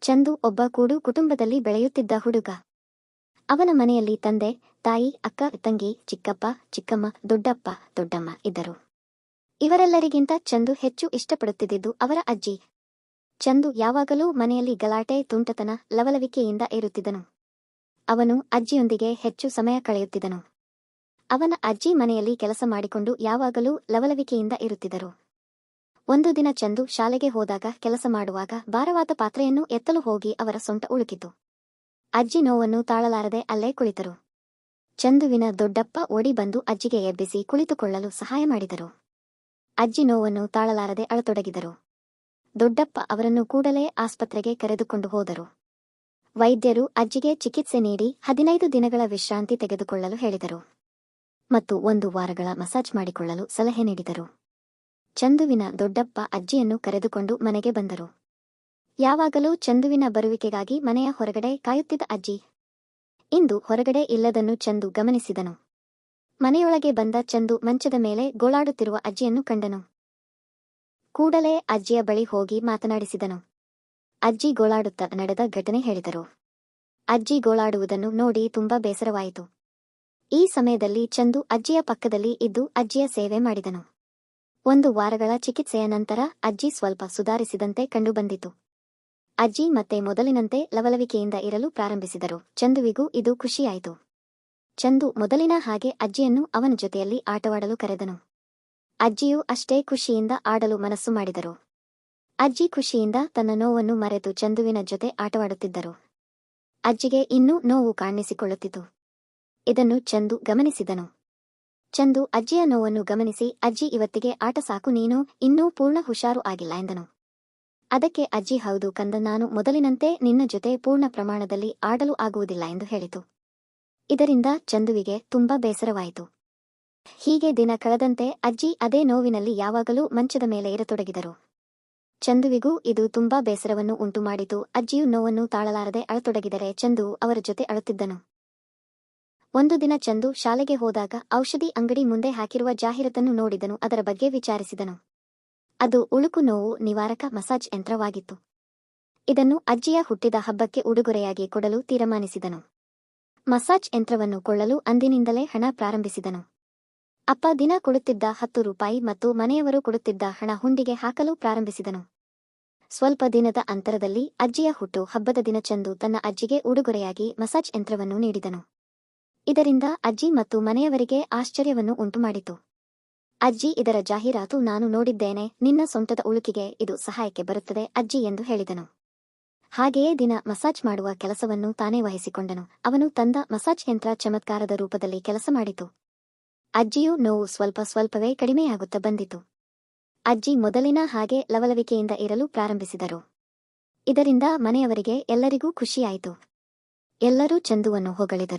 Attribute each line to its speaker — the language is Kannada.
Speaker 1: ಚಂದು ಒಬ್ಬ ಕೂಡು ಕುಟುಂಬದಲ್ಲಿ ಬೆಳೆಯುತ್ತಿದ್ದ ಹುಡುಗ. ಅವನ ಮನೆಯಲ್ಲಿ ತಂದೆ, ತಾಯಿ, ಅಕ್ಕ, ತಂಗಿ, ಚಿಕ್ಕಪ್ಪ, ಚಿಕ್ಕಮ್ಮ, ದೊಡ್ಡಪ್ಪ, ದೊಡ್ಡಮ್ಮ ಇದ್ದರು. ಇವರೆಲ್ಲರಿಗಿಂತ ಚಂದು ಹೆಚ್ಚು ಇಷ್ಟಪಡುತ್ತಿದ್ದುದು ಅವರ ಅಜ್ಜಿ. ಚಂದು ಯಾವಾಗಲೂ ಮನೆಯಲ್ಲಿ ಗಲಾಟೆ, ತುಂಟತನ, ಲವಲವಿಕೆಯಿಂದ ಇರುತ್ತಿದ್ದನು. ಅವನು ಅಜ್ಜಿಯೊಂದಿಗೆ ಹೆಚ್ಚು ಸಮಯ ಕಳೆಯುತ್ತಿದ್ದನು. ಅವನ ಅಜ್ಜಿ ಮನೆಯಲ್ಲಿ ಕೆಲಸ ಮಾಡಿಕೊಂಡು ಯಾವಾಗಲೂ ಲವಲವಿಕೆಯಿಂದ ಇರುತ್ತಿದ್ದರು. ಒಂದು ದಿನ ಚಂದು ಶಾಲೆಗೆ ಹೋದಾಗ ಕೆಲಸ ಮಾಡುವಾಗ ಭಾರವಾದ ಪಾತ್ರೆಯನ್ನು ಎತ್ತಲು ಹೋಗಿ ಅವರ ಸೊಂಟ ಉಳುಕಿತು. ಅಜ್ಜಿ ನೋವನ್ನು ತಾಳಲಾರದೆ ಅಲ್ಲೇ ಕುಳಿತರು. ಚಂದುವಿನ ದೊಡ್ಡಪ್ಪ ಓಡಿ ಬಂದು ಅಜ್ಜಿಗೆ ಎಬ್ಬಿಸಿ ಕುಳಿತುಕೊಳ್ಳಲು ಸಹಾಯ ಮಾಡಿದರು. ಅಜ್ಜಿ ನೋವನ್ನು ತಾಳಲಾರದೆ ಅಳತೊಡಗಿದರು. ದೊಡ್ಡಪ್ಪ ಅವರನ್ನು ಕೂಡಲೇ ಆಸ್ಪತ್ರೆಗೆ ಕರೆದುಕೊಂಡು ಹೋದರು. ವೈದ್ಯರು ಅಜ್ಜಿಗೆ ಚಿಕಿತ್ಸೆ ನೀಡಿ ಹದಿನೈದು ದಿನಗಳ ವಿಶ್ರಾಂತಿ ತೆಗೆದುಕೊಳ್ಳಲು ಹೇಳಿದರು. ಮತ್ತು ಒಂದು ವಾರಗಳ ಮಸಾಜ್ ಮಾಡಿಕೊಳ್ಳಲು ಸಲಹೆ ನೀಡಿದರು. ಚಂದುವಿನ ದೊಡ್ಡಪ್ಪ ಅಜ್ಜಿಯನ್ನು ಕರೆದುಕೊಂಡು ಮನೆಗೆ ಬಂದರು. ಯಾವಾಗಲೂ ಚಂದುವಿನ ಬರುವಿಕೆಗಾಗಿ ಮನೆಯ ಹೊರಗಡೆ ಕಾಯುತ್ತಿದ್ದ ಅಜ್ಜಿ. ಇಂದು ಹೊರಗಡೆ ಇಲ್ಲದನ್ನು ಚಂದು ಗಮನಿಸಿದನು. ಮನೆಯೊಳಗೆ ಬಂದ ಚಂದು ಮಂಚದ ಮೇಲೆ ಗೋಳಾಡುತ್ತಿರುವ ಅಜ್ಜಿಯನ್ನು ಕಂಡನು. ಕೂಡಲೇ ಅಜ್ಜಿಯ ಬಳಿ ಹೋಗಿ ಮಾತನಾಡಿಸಿದನು. ಅಜ್ಜಿ ಗೋಳಾಡುತ್ತ ನಡೆದ ಘಟನೆ ಹೇಳಿದರು. ಅಜ್ಜಿ ಗೋಳಾಡುವುದನ್ನು ನೋಡಿ ತುಂಬಾ ಬೇಸರವಾಯಿತು. ಈ ಸಮಯದಲ್ಲಿ ಚಂದು ಅಜ್ಜಿಯ ಪಕ್ಕದಲ್ಲಿ ಇದ್ದು ಅಜ್ಜಿಯ ಸೇವೆ ಮಾಡಿದನು. ಒಂದು ವಾರಗಳ ಚಿಕಿತ್ಸೆಯ ನಂತರ ಅಜ್ಜಿ ಸ್ವಲ್ಪ ಸುಧಾರಿಸಿದಂತೆ ಕಂಡುಬಂದಿತು. ಅಜ್ಜಿ ಮತ್ತೆ ಮೊದಲಿನಂತೆ ಲವಲವಿಕೆಯಿಂದ ಇರಲು ಪ್ರಾರಂಭಿಸಿದರು. ಚಂದುವಿಗೂ ಇದು ಖುಷಿಯಾಯಿತು. ಚಂದು ಮೊದಲಿನ ಹಾಗೆ ಅಜ್ಜಿಯನ್ನು ಅವನ ಜೊತೆಯಲ್ಲಿ ಆಟವಾಡಲು ಕರೆದನು. ಅಜ್ಜಿಯೂ ಅಷ್ಟೇ ಖುಷಿಯಿಂದ ಆಡಲು ಮನಸ್ಸು ಮಾಡಿದರು. ಅಜ್ಜಿ ಖುಷಿಯಿಂದ ತನ್ನ ನೋವನ್ನು ಮರೆತು ಚಂದುವಿನ ಜೊತೆ ಆಟವಾಡುತ್ತಿದ್ದರು. ಅಜ್ಜಿಗೆ ಇನ್ನೂ ನೋವು ಕಾಣಿಸಿಕೊಳ್ಳುತ್ತಿತು ಇದನ್ನು ಚಂದು ಗಮನಿಸಿದನು. ಚಂದು ಅಜ್ಜಿಯ ನೋವನ್ನು ಗಮನಿಸಿ, ಅಜ್ಜಿ, ಇವತ್ತಿಗೆ ಆಟ ಸಾಕು, ನೀನು ಇನ್ನೂ ಪೂರ್ಣ ಹುಷಾರು ಆಗಿಲ್ಲ ಎಂದನು. ಅದಕ್ಕೆ, ಅಜ್ಜಿ, ಹೌದು, ಕಂದ, ನಾನು ಮೊದಲಿನಂತೆ ನಿನ್ನ ಜೊತೆ ಪೂರ್ಣ ಪ್ರಮಾಣದಲ್ಲಿ ಆಡಲು ಆಗುವುದಿಲ್ಲ ಎಂದು ಹೇಳಿತು. ಇದರಿಂದ ಚಂದುವಿಗೆ ತುಂಬಾ ಬೇಸರವಾಯಿತು. ಹೀಗೆ ದಿನ ಕಳೆದಂತೆ ಅಜ್ಜಿ ಅದೇ ನೋವಿನಲ್ಲಿ ಯಾವಾಗಲೂ ಮಂಚದ ಮೇಲೆ ಇರತೊಡಗಿದರು. ಚಂದುವಿಗೂ ಇದು ತುಂಬಾ ಬೇಸರವನ್ನು ಉಂಟುಮಾಡಿತು. ಅಜ್ಜಿಯು ನೋವನ್ನು ತಾಳಲಾರದೆ ಅಳತೊಡಗಿದರೆ ಚಂದು ಅವರ ಜೊತೆ ಅಳುತ್ತಿದ್ದನು. ಒಂದು ದಿನ ಚಂದು ಶಾಲೆಗೆ ಹೋದಾಗ ಔಷಧಿ ಅಂಗಡಿ ಮುಂದೆ ಹಾಕಿರುವ ಜಾಹೀರಾತನ್ನು ನೋಡಿದನು, ಅದರ ಬಗ್ಗೆ ವಿಚಾರಿಸಿದನು. ಅದು ಉಳುಕು ನೋವು, ನಿವಾರಕ ಮಸಾಜ್ ಯಂತ್ರವಾಗಿತ್ತು. ಇದನ್ನು ಅಜ್ಜಿಯ ಹುಟ್ಟಿದ ಹಬ್ಬಕ್ಕೆ ಉಡುಗೊರೆಯಾಗಿ ಕೊಡಲು ತೀರ್ಮಾನಿಸಿದನು. ಮಸಾಜ್ ಯಂತ್ರವನ್ನು ಕೊಳ್ಳಲು ಅಂದಿನಿಂದಲೇ ಹಣ ಪ್ರಾರಂಭಿಸಿದನು. ಅಪ್ಪ ದಿನ ಕೊಡುತ್ತಿದ್ದ ಹತ್ತು ರೂಪಾಯಿ ಮತ್ತು ಮನೆಯವರು ಕೊಡುತ್ತಿದ್ದ ಹಣ ಹುಂಡಿಗೆ ಹಾಕಲು ಪ್ರಾರಂಭಿಸಿದನು. ಸ್ವಲ್ಪ ದಿನದ ಅಂತರದಲ್ಲಿ ಅಜ್ಜಿಯ ಹುಟ್ಟು ಹಬ್ಬದ ದಿನ ಚಂದು ತನ್ನ ಅಜ್ಜಿಗೆ ಉಡುಗೊರೆಯಾಗಿ ಮಸಾಜ್ ಯಂತ್ರವನ್ನು ನೀಡಿದನು. ಇದರಿಂದ ಅಜ್ಜಿ ಮತ್ತು ಮನೆಯವರಿಗೆ ಆಶ್ಚರ್ಯವನ್ನು ಉಂಟುಮಾಡಿತು. ಅಜ್ಜಿ, ಇದರ ಜಾಹೀರಾತು ನಾನು ನೋಡಿದ್ದೇನೆ. ನಿನ್ನ ಸೊಂಟದ ಉಳುಕಿಗೆ ಇದು ಸಹಾಯಕ್ಕೆ ಬರುತ್ತದೆ, ಅಜ್ಜಿ ಎಂದು ಹೇಳಿದನು. ಹಾಗೆಯೇ ದಿನ ಮಸಾಜ್ ಮಾಡುವ ಕೆಲಸವನ್ನು ತಾನೇ ವಹಿಸಿಕೊಂಡನು. ಅವನು ತಂದ ಮಸಾಜ್ ಯಂತ್ರ ಚಮತ್ಕಾರದ ರೂಪದಲ್ಲಿ ಕೆಲಸ ಮಾಡಿತು. ಅಜ್ಜಿಯು ನೋವು ಸ್ವಲ್ಪ ಸ್ವಲ್ಪವೇ ಕಡಿಮೆಯಾಗುತ್ತಾ ಬಂದಿತು. ಅಜ್ಜಿ ಮೊದಲಿನ ಹಾಗೆ ಲವಲವಿಕೆಯಿಂದ ಇರಲು ಪ್ರಾರಂಭಿಸಿದರು. ಇದರಿಂದ ಮನೆಯವರಿಗೆ ಎಲ್ಲರಿಗೂ ಖುಷಿಯಾಯಿತು. ಎಲ್ಲರೂ ಚಂದುವನ್ನು ಹೊಗಳಿದರು.